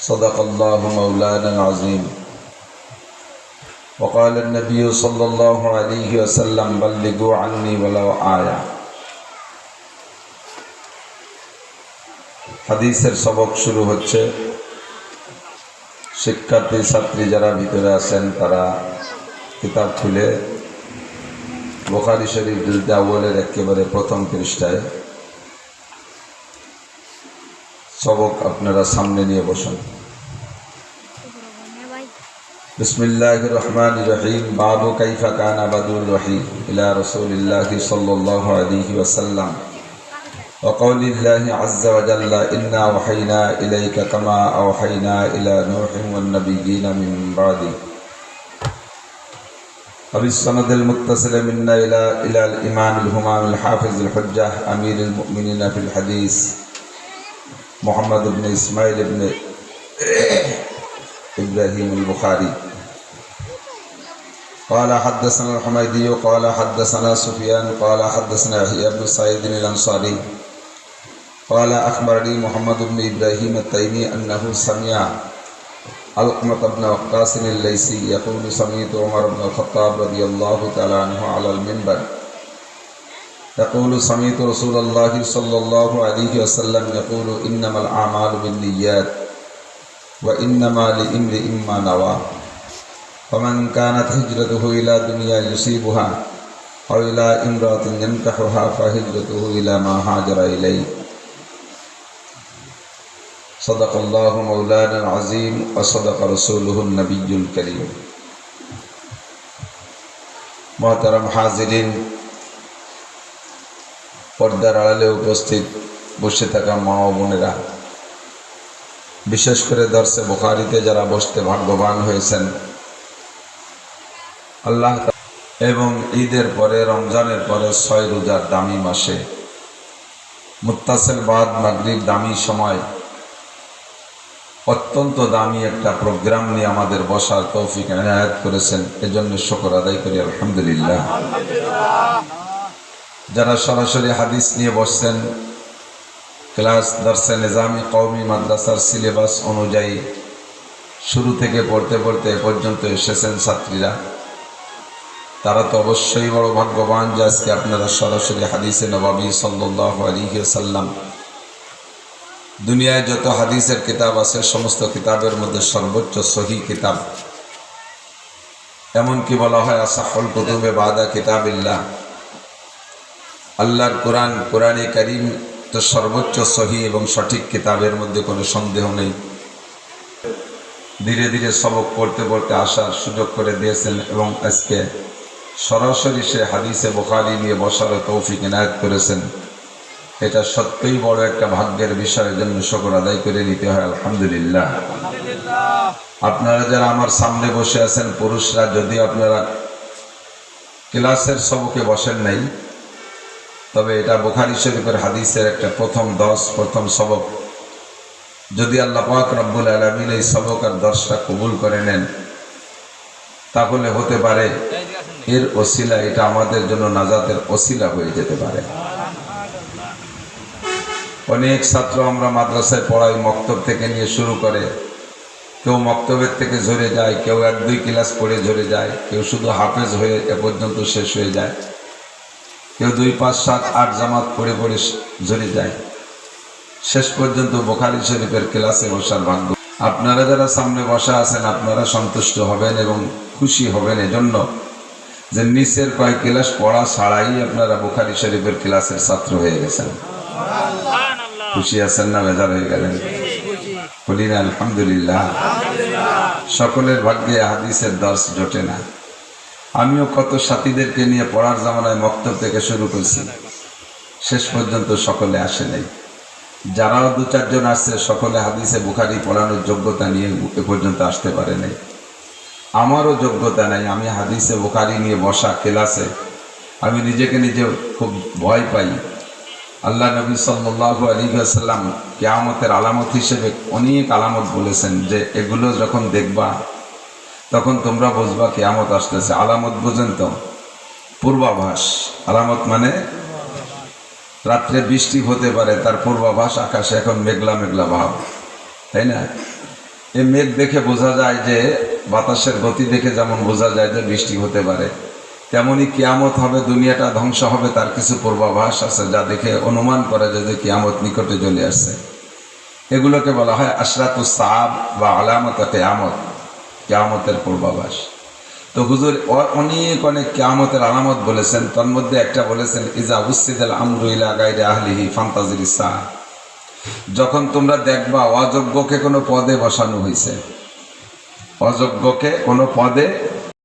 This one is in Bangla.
صدق الله مولانا العظيم وقال النبي صلى الله عليه وسلم بلغوا عني ولو آية হাদিসের সবক শুরু হচ্ছে শিক্ষার্থী ছাত্রী যারা ভিতরে আছেন তারা কিতাব খুলে বোখারি শরীফ জুলতে আউ্বলের একেবারে প্রথম পৃষ্ঠায় সবক আপনারা সামনে নিয়ে বসুন بسم الله الرحمن الرحيم باب كيف كان بدء الوحي إلى رسول الله صلى الله عليه وسلم وقول الله عز وجل إنا وحينا إليك كما أوحينا إلى نوح والنبيين من بعده وبالسند المتصل منا إلى إلى الإمام الهمام الحافظ الحجة أمير المؤمنين في الحديث محمد بن إسماعيل بن إبراهيم البخاري. قال حدثنا الحميدي قال حدثنا سفيان قال حدثنا يحيى بن سعيد الأنصاري. قال أخبرني محمد بن إبراهيم التيمي أنه سمع علقمة بن وقاص الليثي يقول سمعت عمر بن الخطاب رضي الله تعالى عنه على المنبر. يقول سمعت رسول الله صلى الله عليه وسلم يقول إنما الأعمال بالنيات وإنما لإمرئ ما نوى فمن كانت هجرته إلى دنيا يصيبها أو إلى امرأة ينكحها فهجرته إلى ما هاجر إليه. صدق الله مولانا العظيم وصدق رسوله النبي الكريم. محترم حاضرين পর্দার আড়ালে উপস্থিত বসে থাকা মা ও বোনেরা। বিশেষ করে দর্শে বোখারিতে যারা বসতে ভাগ্যবান হয়েছেন। আল্লাহ এবং ঈদের পরে, রমজানের পরে ছয় রোজার দামি মাসে। মুত্তাসেল বাদ মাগরিব দামি সময়। অত্যন্ত দামি একটা প্রোগ্রাম নিয়ে আমাদের বসার তৌফিক এনায়াত করেছেন। এজন্য শকর আদায় করি, আলহামদুলিল্লাহ। যারা সরাসরি হাদিস নিয়ে বসছেন, ক্লাস, দর্শে নিজামি, কওমি, মাদ্রাসার সিলেবাস অনুযায়ী শুরু থেকে পড়তে পড়তে এ পর্যন্ত এসেছেন ছাত্রীরা। তারা তো অবশ্যই বড় ভাগ্যবান যে আজকে আপনারা সরাসরি হাদিসে নবাবী সাল্লাহ দুনিয়ায় যত হাদিসের কিতাব আছে, সমস্ত কিতাবের মধ্যে সর্বোচ্চ সহি কিতাব। এমনকি বলা হয় আসাফল কুতুবে বাদা কিতাবিল্লাহ। আল্লাহর কোরআন, কোরআনে কারিম তো সর্বোচ্চ সহি এবং সঠিক কিতাবের মধ্যে কোনো সন্দেহ নেই। ধীরে ধীরে সবক পড়তে পড়তে আসার সুযোগ করে দিয়েছেন এবং আজকে সরাসরি সে হাদিসে বোখারি নিয়ে বসার তৌফিক এনায়ত করেছেন। এটা সত্যিই বড় একটা ভাগ্যের বিষয়ের জন্য শকর আদায় করে নিতে হয়, আলহামদুলিল্লাহ। আপনারা যারা আমার সামনে বসে আছেন, পুরুষরা যদি আপনারা ক্লাসের সবকে বসেন নাই তবে এটা বুখারি শরীফের হাদিসের একটা প্রথম দশ, প্রথম সবক। যদি আল্লাহ পাক রব্বুল আলমিন এই সবক আর দশটা কবুল করে নেন, তাহলে হতে পারে এর ওসিলা, এটা আমাদের জন্য নাজাতের ওসিলা হয়ে যেতে পারে। অনেক ছাত্র আমরা মাদ্রাসায় পড়াই, মক্তব থেকে নিয়ে শুরু করে। কেউ মক্তবের থেকে ঝরে যায়, কেউ এক দুই ক্লাস পড়ে ঝরে যায়, কেউ শুধু হাফেজ হয়ে এ পর্যন্ত শেষ হয়ে যায়। কেউ দুই পাঁচ সাত আট জামাত পড়ে পড়ে ঝরে যায়। শেষ পর্যন্ত বোখারি শরীফের ক্লাসে বসার ভাগ্য। আপনারা যারা সামনে বসা আছেন আপনারা সন্তুষ্ট হবেন এবং খুশি হবেন। এজন্য যে নিচের কয়েক ক্লাস পড়া ছাড়াই আপনারা বোখারি শরীফের ক্লাসের ছাত্র হয়ে গেছেন। খুশি আছেন না বেজার হয়ে গেলেন? বলি না আলহামদুলিল্লাহ। সকলের ভাগ্যে হাদিসের দর্শ জোটে না। আমিও কত সাথীদেরকে নিয়ে পড়ার জামানায় মক্তব থেকে শুরু করছি। শেষ পর্যন্ত সকলে আসে নাই। যারাও দু চারজন আসছে, সকলে হাদিসে বুখারি পড়ানোর যোগ্যতা নিয়ে এ পর্যন্ত আসতে পারে নাই। আমারও যোগ্যতা নাই। আমি হাদিসে বুখারি নিয়ে বসা ক্লাসে আমি নিজেকে নিজে খুব ভয় পাই। আল্লাহ নবী সাল্লাহ আলী আসাল্লাম কেয়ামতের আলামত হিসেবে অনেক আলামত বলেছেন যে এগুলো যখন দেখবা তখন তোমরা বুঝবা কেয়ামত আসতেছে। আলামত বুঝেন তো? পূর্বাভাস। আলামত মানে রাত্রে বৃষ্টি হতে পারে, তার পূর্বাভাস আকাশে এখন মেঘলা মেঘলা ভাব। তাই না? এই মেঘ দেখে বোঝা যায় যে, বাতাসের গতি দেখে যেমন বোঝা যায় যে বৃষ্টি হতে পারে, তেমনি কিয়ামত হবে, দুনিয়াটা ধ্বংস হবে, তার কিছু পূর্বাভাস আছে যা দেখে অনুমান করা যায় যে কিয়ামত নিকটে চলে আসছে। এগুলোকে বলা হয় আশরাতুস সাহাব বা আলামত কেয়ামত। কেয়ামতের পূর্বাভাস। তো হুজুর অনেক অনেক কেয়ামতের আলামত বলেছেন তার মধ্যে একটা বলেছেন, ইজা আমরু ইলা গাইরে আহলিহি ফান্তাজির সাহ যখন তোমরা দেখবা, অযোগ্যকে কোনো পদে বসানো হয়েছে অযোগ্যকে কোনো পদে